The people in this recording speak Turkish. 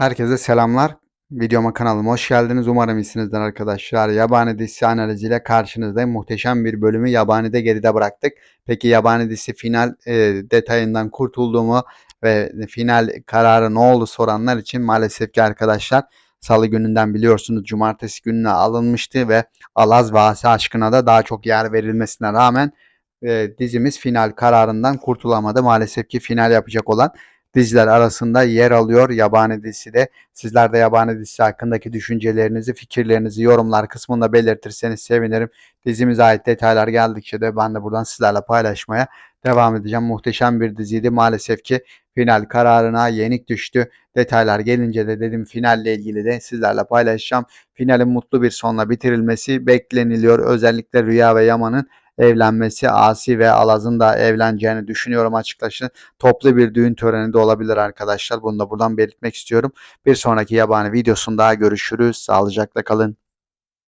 Herkese selamlar. Videoma kanalıma hoş geldiniz. Umarım iyisinizdir arkadaşlar. Yabani dizisi analiziyle karşınızdayım. Muhteşem bir bölümü Yabani'de geride bıraktık. Peki Yabani dizisi final e, detayından kurtulduğumu ve final kararı ne oldu soranlar için maalesef ki arkadaşlar Salı gününden biliyorsunuz cumartesi gününe alınmıştı ve Alaz ve Asi aşkına da daha çok yer verilmesine rağmen e, dizimiz final kararından kurtulamadı. Maalesef ki final yapacak olan diziler arasında yer alıyor yabani dizisi de. Sizler de yabani dizisi hakkındaki düşüncelerinizi, fikirlerinizi yorumlar kısmında belirtirseniz sevinirim. Dizimize ait detaylar geldikçe de ben de buradan sizlerle paylaşmaya devam edeceğim. Muhteşem bir diziydi. Maalesef ki final kararına yenik düştü. Detaylar gelince de dedim finalle ilgili de sizlerle paylaşacağım. Finalin mutlu bir sonla bitirilmesi bekleniliyor. Özellikle Rüya ve Yaman'ın evlenmesi, Asi ve Alaz'ın da evleneceğini düşünüyorum açıkçası. Toplu bir düğün töreni de olabilir arkadaşlar. Bunu da buradan belirtmek istiyorum. Bir sonraki yabani videosunda görüşürüz. Sağlıcakla kalın.